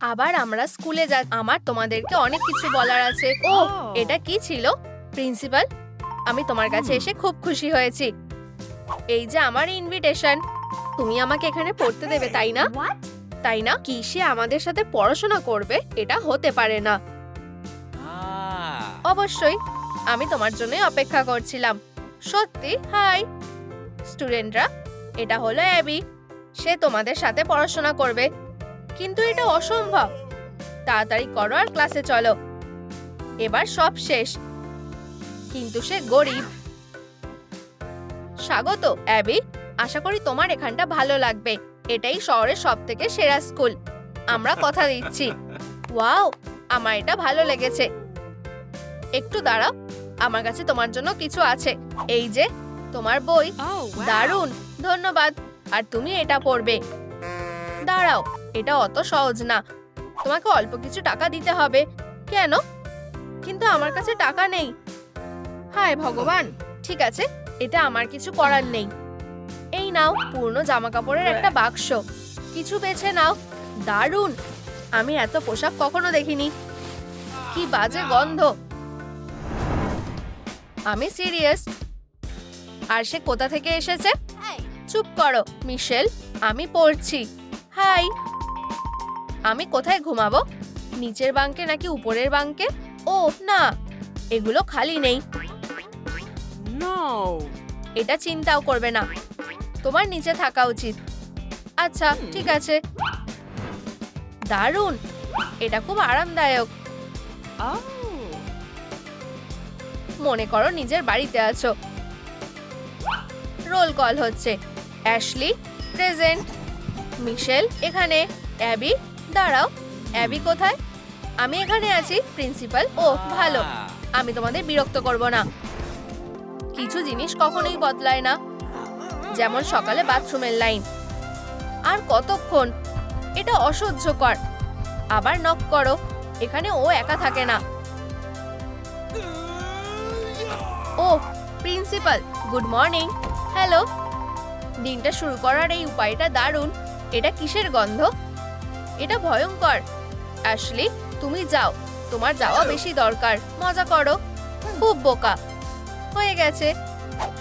আবার আমরা স্কুলে যা আমার তোমাদেরকে অনেক কিছু বলার আছে। ও এটা কি ছিল? প্রিন্সিপাল আমি তোমার কাছে এসে খুব খুশি হয়েছি। এই যে আমার ইনভিটেশন তুমি আমাকে এখানে পড়তে দেবে তাই না? তাই না? কি সে আমাদের সাথে পড়াশোনা করবে এটা হতে পারে না. অবশ্যই আমি তোমার জন্যই অপেক্ষা করছিলাম। সত্যি? হাই। স্টুডেন্টরা এটা হলো অ্যাবি। সে তোমাদের সাথে পড়াশোনা করবে। কিন্তু এটা অসম্ভব। তাড়াতাড়ি করো আর ক্লাসে চলো। এবার সব শেষ। কিন্তু সে গরিব। স্বাগত অ্যাবি। আশা করি তোমার এখানটা ভালো লাগবে। এটাই শহরের সব থেকে সেরা স্কুল। আমরা কথা দিচ্ছি। ওয়াও আমার এটা ভালো লেগেছে। একটু দাঁড়াও আমার কাছে তোমার জন্য কিছু আছে। এই যে তোমার বই। Oh, দারুণ ধন্যবাদ। আর তুমি এটা পড়বে। দাঁড়াও এটা অত সহজ না। তোমাকে অল্প কিছু টাকা দিতে হবে। কেন? কিন্তু আমার কাছে টাকা নেই। হায় ভগবান! ঠিক আছে এটা আমার কিছু করার নেই। এই নাও পুরনো জামা কাপড়ের একটা বাক্স। কিছু বেছে নাও। দারুণ! আমি এত পোশাক কখনো দেখিনি। কি বাজে গন্ধ। আমি সিরিয়াস। আর সে কোথা থেকে এসেছে? চুপ করো মিশেল। আমি পড়ছি। হাই। আমি কোথায় ঘুমাবো? নিচের বাঙ্কে নাকি উপরের বাঙ্কে? ও না এগুলো খালি নেই. এটা চিন্তাও করবে না। তোমার নিচে থাকা উচিত। আচ্ছা ঠিক আছে। দারুণ! এটা খুব আরামদায়ক। Oh. মনে করো নিজের বাড়িতে আছো। রোল কল হচ্ছে। অ্যাশলি প্রেজেন্ট মিশেল এখানে অ্যাবি দাঁড়াও অ্যাবি কোথায়? আমি এখানে আছি প্রিন্সিপাল। ও ভালো. আমি তোমাদের বিরক্ত করব না। কিছু জিনিস কখনোই বদলায় না। যেমন সকালে বাথরুমের লাইন। আর কতক্ষণ? এটা অসহ্যকর। আবার নক করো। এখানে ও একা থাকে না। ও প্রিন্সিপাল গুড মর্নিং। হ্যালো। দিনটা শুরু করার এই উপায়টা দারুণ। এটা কিসের গন্ধ? এটা ভয়ঙ্কর। অ্যাশলি তুমি যাও। তোমার যাওয়া বেশি দরকার। মজা করো। খুব বোকা। হয়ে গেছে।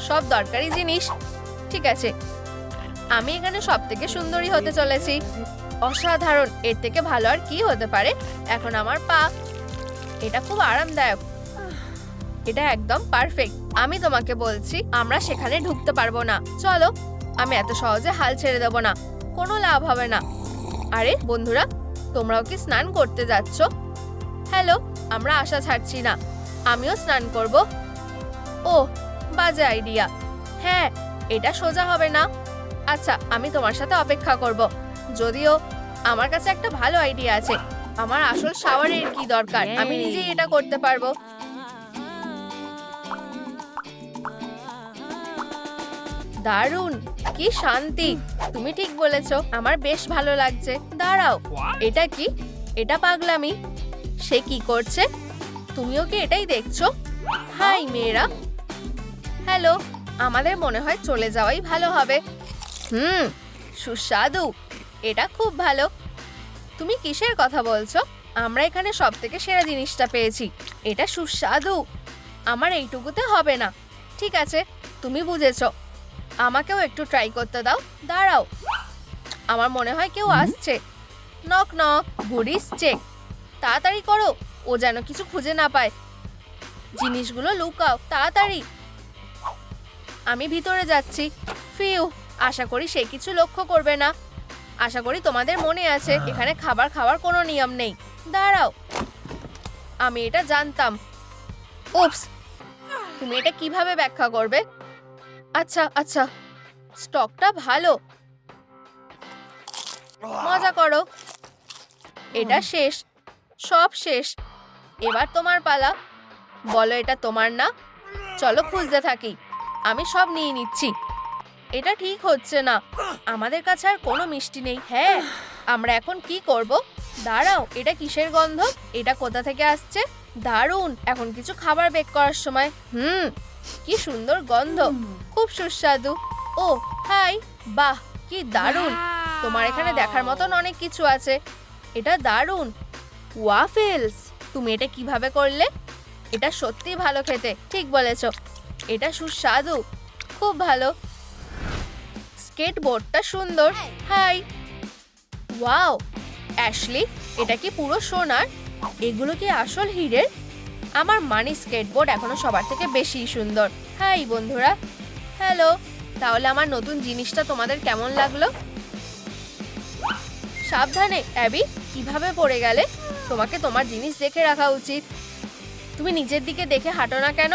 সব দরকারি জিনিস। ঠিক আছে। আমি এখানে সব থেকে সুন্দরী হতে চলেছি। অসাধারণ। এর থেকে ভালো আর কি হতে পারে? এখন আমার পা। এটা খুব আরামদায়ক। এটা একদম পারফেক্ট। আমি তোমাকে বলছি আমরা সেখানে ঢুকতে পারব না। চলো আমি এত সহজে হাল ছেড়ে দেব না। কোনো লাভ হবে না। আরে, বন্ধুরা, তোমরাও কি স্নান করতে যাচ্ছ? হ্যালো, আমরা আশা ছাড়ছি না। আমিও স্নান করব। ও বাজে আইডিয়া। হ্যাঁ এটা সোজা হবে না। আচ্ছা আমি তোমার সাথে অপেক্ষা করব। যদিও আমার কাছে একটা ভালো আইডিয়া আছে। আমার আসল শাওয়ারের কি দরকার? আমি নিজেই এটা করতে পারব। দারুণ কি শান্তি। তুমি ঠিক বলেছ আমার বেশ ভালো লাগছে। দাঁড়াও এটা কি? এটা পাগলামি। সে কি করছে? তুমিও কি এটাই দেখছ? হাই মেয়েরা। হ্যালো আমাদের মনে হয় চলে যাওয়াই ভালো হবে। হুম সুস্বাদু এটা খুব ভালো। তুমি কিসের কথা বলছো? আমরা এখানে সব থেকে সেরা জিনিসটা পেয়েছি। এটা সুস্বাদু। আমার এইটুকুতে হবে না। ঠিক আছে তুমি বুঝেছ। আমাকেও একটু ট্রাই করতে দাও। দাঁড়াও। আমার মনে হয় কেউ আসছে। নক নক গুডিস চেক তাড়াতাড়ি করো ও যেন কিছু খুঁজে না পায়। জিনিসগুলো লুকাও তাড়াতাড়ি। আমি ভিতরে যাচ্ছি। ফিউ আশা করি সে কিছু লক্ষ্য করবে না। আশা করি তোমাদের মনে আছে এখানে খাবার খাওয়ার কোনো নিয়ম নেই। দাঁড়াও। আমি এটা জানতাম। উপস তুমি এটা কীভাবে ব্যাখ্যা করবে? আচ্ছা আচ্ছা। স্টকটা ভালো। মজা করো। এটা শেষ। সব শেষ। এবার তোমার পালা। বলো এটা তোমার না? চলো খুঁজতে থাকি। আমি সব নিয়ে নিচ্ছি। এটা ঠিক হচ্ছে না। আমাদের কাছে আর কোনো মিষ্টি নেই। হ্যাঁ আমরা এখন কি করব? দাঁড়াও এটা কিসের গন্ধ? এটা কোথা থেকে আসছে? দারুণ! এখন কিছু খাবার বেক করার সময়। হুম কি সুন্দর গন্ধ। খুব সুস্বাদু। ও হাই বাহ কি দারুণ। তোমার এখানে দেখার মতন অনেক কিছু আছে। এটা দারুণ। ওয়াফেলস তুমি এটা কীভাবে করলে? এটা সত্যি ভালো খেতে ঠিক বলেছ। এটা সুস্বাদু খুব ভালো। স্কেটবোর্ডটা সুন্দর হাই। ওয়াও অ্যাশলি এটা কি পুরো সোনার? এগুলো কি আসল হিরের? আমার মানি স্কেটবোর্ড এখনও সবার থেকে বেশি সুন্দর। হাই বন্ধুরা। হ্যালো তাহলে আমার নতুন জিনিসটা তোমাদের কেমন লাগল? সাবধানে অ্যাবি কীভাবে পড়ে গেলে তোমাকে তোমার জিনিস দেখে রাখা উচিত? তুমি নিজের দিকে দেখে হাঁটো না কেন?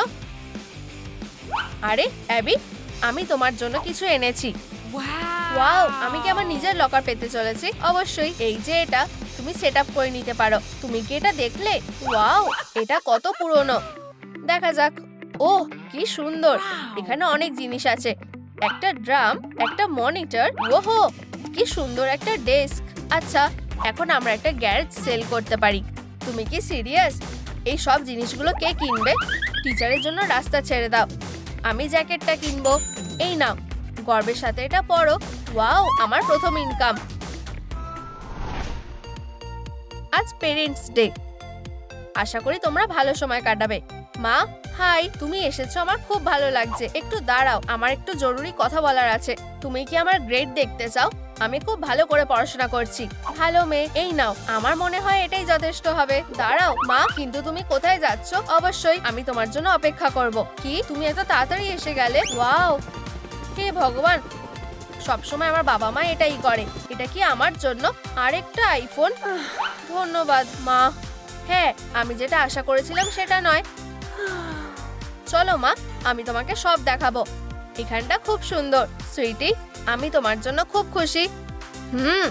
আরে অ্যাবি আমি তোমার জন্য কিছু এনেছি। ওয়াও! আমি কি আমার নিজের লকার পেতে চলেছি? অবশ্যই এই যে এটা। তুমি সেট করে নিতে পারো। তুমি কি এটা দেখলে? ওয়াও, এটা কত পুরনো। দেখা যাক। ওহ, কি সুন্দর। এখানে অনেক জিনিস আছে। একটা ড্রাম, একটা মনিটর, ওহো, কি সুন্দর একটা ডেস্ক। আচ্ছা এখন আমরা একটা গ্যারেজ সেল করতে পারি। তুমি কি সিরিয়াস? এই সব জিনিসগুলো কে কিনবে? টিচারের জন্য রাস্তা ছেড়ে দাও। আমি জ্যাকেটটা কিনবো। এই নাও। গর্বের সাথে এটা পরো। ওয়াও, আমার প্রথম ইনকাম আজ পেরেন্টস ডে আশা করি তোমরা ভালো সময় কাটাবে। মা হাই তুমি এসেছ, আমার খুব ভালো লাগছে। একটু দাঁড়াও, আমার একটু জরুরি কথা বলার আছে। তুমি কি আমার গ্রেড দেখতে চাও? আমি খুব ভালো করে পড়াশোনা করছি। ভালো মেয়ে, এই নাও, আমার মনে হয় এটাই যথেষ্ট হবে। দাঁড়াও, মা, কিন্তু তুমি কোথায় যাচ্ছ? অবশ্যই আমি তোমার জন্য অপেক্ষা করব। কি, তুমি এত তাড়াতাড়ি এসে গেলে? ওয়াও, হে ভগবান সবসময় আমার বাবা মা এটাই করে। এটা কি আমার জন্য আরেকটা আইফোন ধন্যবাদ, মা। হ্যাঁ আমি যেটা আশা করেছিলাম সেটা নয়। চলো, মা, আমি তোমাকে সব দেখাবো। এখানটা খুব সুন্দর। সুইটি, আমি তোমার জন্য খুব খুশি। হুম,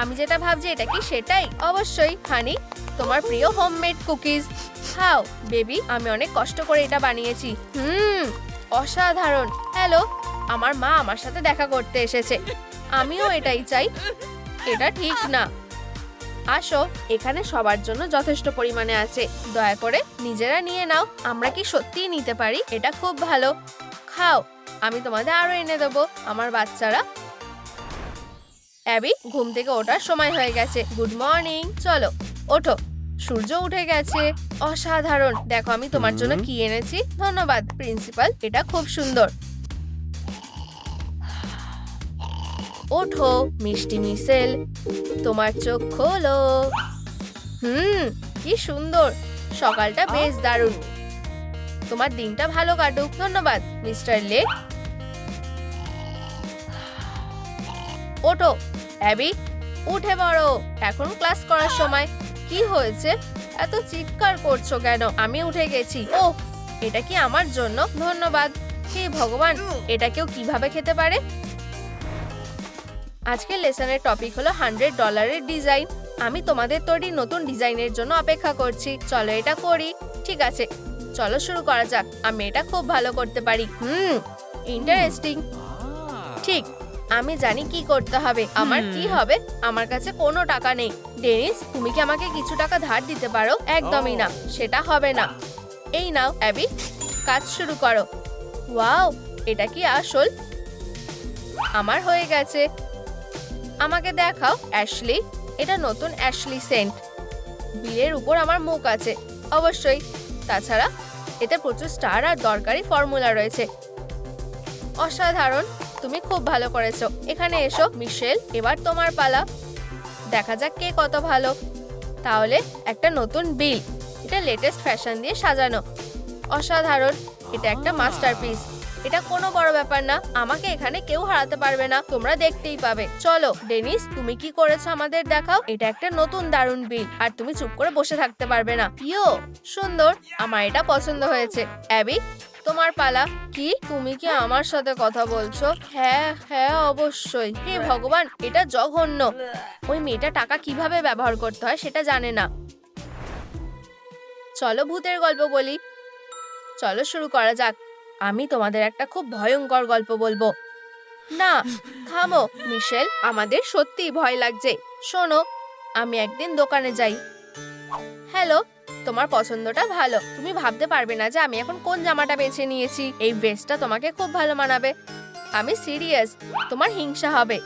আমি যেটা ভাবছি এটা কি? সেটাই। অবশ্যই, হানি, তোমার প্রিয় হোমমেড কুকিজ খাও বেবি আমি অনেক কষ্ট করে এটা বানিয়েছি। হুম, অসাধারণ। হ্যালো আমার মা আমার সাথে দেখা করতে এসেছে। আমিও এটাই চাই। এটা ঠিক না। আসো এখানে সবার জন্য যথেষ্ট পরিমাণে আছে। দয়া করে নিজেরা নিয়ে নাও। আমরা কি সত্যিই নিতে পারি? এটা খুব ভালো। খাও আমি তোমাদের আরও এনে দেবো আমার বাচ্চারা। অ্যাবি ঘুম থেকে ওঠার সময় হয়ে গেছে। Good morning. চলো ওঠো। সূর্য উঠে গেছে। অসাধারণ। দেখো আমি তোমার জন্য। কি এনেছি। ধন্যবাদ প্রিন্সিপাল। এটা খুব সুন্দর। ওঠো, মিষ্টি মিসেল, তোমার চোখ খোলো। হুম, কি সুন্দর, সকালটা বেশ দারুণ। তোমার দিনটা ভালো কাটুক, ধন্যবাদ, মিস্টার লে। ওঠো, অ্যাবি, উঠে পড়ো, এখন ক্লাস করার সময়। কি হয়েছে? এত চিৎকার করছ কেন? আমি উঠে গেছি। ও এটা কি আমার জন্য? ধন্যবাদ। হে ভগবান, এটা কেউ কীভাবে খেতে পারে? আজকের লেসনের টপিক হলো হান্ড্রেড ডলারের ডিজাইন। আমি তোমাদের তৈরি নতুন ডিজাইনের জন্য অপেক্ষা করছি। চলো এটা করি। ঠিক আছে চলো শুরু করা যাক। আমি এটা খুব ভালো করতে পারি। হুম ইন্টারেস্টিং ঠিক আমি জানি কি করতে হবে। আমার কি হবে? আমার কাছে কোনো টাকা নেই। ডেনিস তুমি কি আমাকে কিছু টাকা ধার দিতে পারো? একদমই না। সেটা হবে না। এই নাও অ্যাবি কাজ শুরু করো। ওয়াও এটা কি আসল? আমার হয়ে গেছে। আমাকে দেখাও অ্যাশলি এটা নতুন অ্যাশলি সেন্ট বিলের উপর আমার মুখ আছে অবশ্যই। তাছাড়া এতে প্রচুর স্টার আর দরকারি ফর্মুলা রয়েছে। অসাধারণ তুমি খুব ভালো করেছ। এখানে এসো মিশেল এবার তোমার পালা। দেখা যাক কে কত ভালো। তাহলে একটা নতুন বিল এটা লেটেস্ট ফ্যাশন দিয়ে সাজানো। অসাধারণ এটা একটা মাস্টারপিস এটা কোনো বড় ব্যাপার না, আমাকে এখানে কেউ হারাতে পারবে না, তোমরা দেখতেই পাবে। চলো, ডেনিস, তুমি কি করেছ আমাদের দেখাও? এটা একটা নতুন দারুণ বিল, আর তুমি চুপ করে বসে থাকতে পারবে না। ইয়ো, সুন্দর, আমার এটা পছন্দ হয়েছে। অ্যাবি, তোমার পালা। কি? তুমি কি আমার সাথে কথা বলছো? হ্যাঁ হ্যাঁ অবশ্যই। হে ভগবান, এটা জঘন্য। ওই মেয়েটা টাকা কীভাবে ব্যবহার করতে হয় সেটা জানে না। চলো, ভূতের গল্প বলি। চলো, শুরু করা যাক। আমি তোমাদের একটা খুব ভয়ঙ্কর গল্প বলব। না, থামো, মিশেল, আমাদের সত্যিই ভয় লাগছে। শোনো, আমি একদিন দোকানে যাই। হ্যালো, তোমার পছন্দটা ভালো। তুমি ভাবতে পারবে না যে আমি এখন কোন জামাটা বেছে নিয়েছি। এই ভেস্টটা তোমাকে খুব ভালো মানাবে। আমি সিরিয়াস, তোমার হিংসা হবে।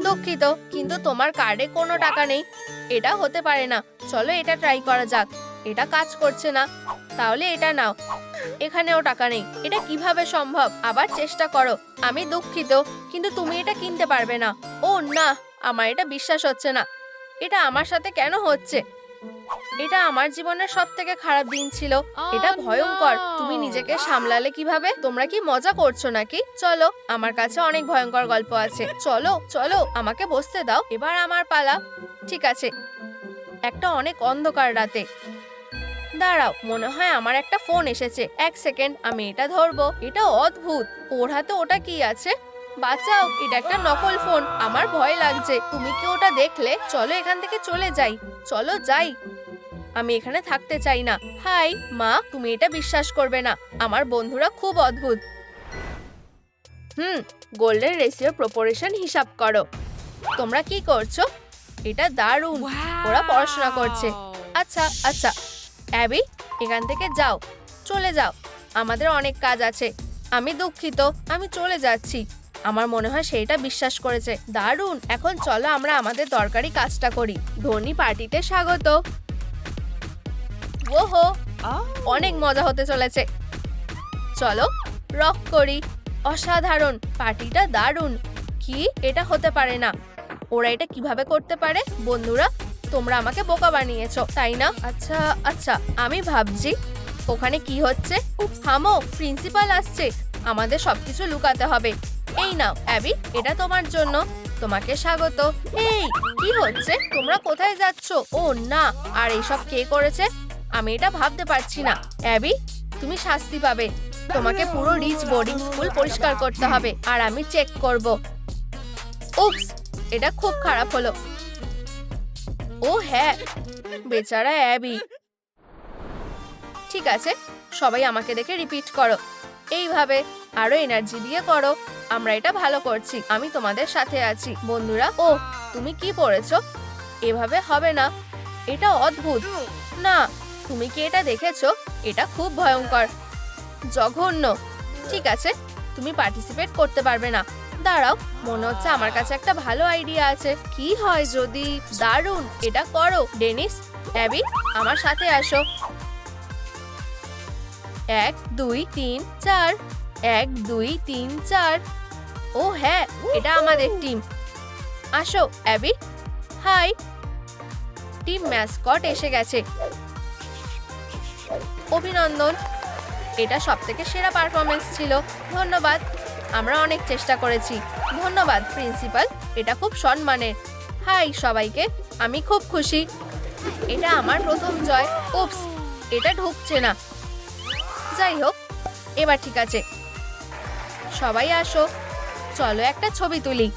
দুঃখিত, কিন্তু তোমার কার্ডে কোনো টাকা নেই। এটা হতে পারে না। চলো এটা ট্রাই করা যাক। এটা কাজ করছে না। তাহলে এটা নাও। এখানেও টাকা নেই। এটা কীভাবে সম্ভব? আবার চেষ্টা করো। আমি দুঃখিত কিন্তু তুমি এটা কিনতে পারবে না। ও না আমার এটা বিশ্বাস হচ্ছে না। এটা আমার সাথে কেন হচ্ছে? এটা আমার জীবনের সব থেকে খারাপ দিন ছিল। এটা ভয়ঙ্কর। তুমি নিজেকে সামলালে কীভাবে? তোমরা কি মজা করছ নাকি? চলো আমার কাছে অনেক ভয়ঙ্কর গল্প আছে। চলো চলো আমাকে বসতে দাও। এবার আমার পালা। ঠিক আছে। একটা অনেক অন্ধকার রাতে। দাঁড়াও, মনে হয় আমার একটা ফোন এসেছে। এক সেকেন্ড আমি এটা ধরবো। এটা অদ্ভুত। ওর হাতে ওটা কি আছে? বাঁচাও, এটা একটা নকল ফোন আমার ভয় লাগছে। তুমি কি ওটা দেখলে? চলো এখান থেকে চলে যাই। চলো যাই। আমি এখানে থাকতে চাই না। হাই, মা, তুমি এটা বিশ্বাস করবে না। আমার বন্ধুরা খুব অদ্ভুত। হুম, গোল্ডেন রেশিও প্রপোর্শন হিসাব করো। তোমরা কি করছ? এটা দারুণ। ওরা পড়াশোনা করছে। আচ্ছা আচ্ছা। অ্যাবি এখান থেকে যাও। চলে যাও। আমাদের অনেক কাজ আছে। আমি দুঃখিত। আমি চলে যাচ্ছি। আমার মনে হয় সেইটা বিশ্বাস করেছে। দারুণ! এখন চলো আমরা আমাদের দরকারি কাজটা করি। ধনী পার্টিতে স্বাগত। ওহো! অনেক মজা হতে চলেছে। চলো রক করি। অসাধারণ! পার্টিটা দারুণ। কি? এটা হতে পারে না। ওরা এটা কীভাবে করতে পারে? বন্ধুরা তোমরা আমাকে বোকা বানিয়েছো, তাই না? আচ্ছা আচ্ছা আমি ভাবছি ওখানে কি হচ্ছে? থামো, প্রিন্সিপাল আসছে। আমাদের সবকিছু লুকাতে হবে। এই নাও, অ্যাবি, এটা তোমার জন্য। তোমাকে স্বাগত। এই, কি হচ্ছে? তোমরা কোথায় যাচ্ছ? ও না, আর এইসব কে করেছে? আমি এটা ভাবতে পারছি না। অ্যাবি, তুমি শাস্তি পাবে। তোমাকে পুরো রিচ বোর্ডিং স্কুল পরিষ্কার করতে হবে, আর আমি চেক করব। উপস এটা খুব খারাপ হলো। ও হ্যাঁ বেচারা অ্যাবি। ঠিক আছে, সবাই আমাকে দেখে রিপিট করো। এইভাবে আরও এনার্জি দিয়ে করো। আমরা এটা ভালো করছি, আমি তোমাদের সাথে আছি। বন্ধুরা, ও, তুমি কি পড়েছো? এভাবে হবে না, এটা অদ্ভুত। না, তুমি কি এটা দেখেছ? এটা খুব ভয়ঙ্কর। জঘন্য। ঠিক আছে তুমি পার্টিসিপেট করতে পারবে না। দাঁড়াও, মনে হচ্ছে আমার কাছে একটা ভালো আইডিয়া আছে। কি হয় যদি? দারুণ, এটা করো। ডেনিস, অ্যাবি, আমার সাথে আসো। এক, দুই, তিন, চার। এক, দুই, তিন, চার। ও হ্যাঁ এটা আমাদের টিম আসো, অ্যাবি। হাই টিম ম্যাসকট এসে গেছে। অভিনন্দন। এটা সব থেকে সেরা পারফরমেন্স ছিল। ধন্যবাদ। আমরা অনেক চেষ্টা করেছি। ধন্যবাদ প্রিন্সিপাল এটা খুব সম্মানের। হাই, সবাইকে। আমি খুব খুশি। এটা আমার প্রথম জয়। উপস এটা ঢুকছে না। যাই হোক, এবার ঠিক আছে। সবাই আসো। চলো একটা ছবি তুলি।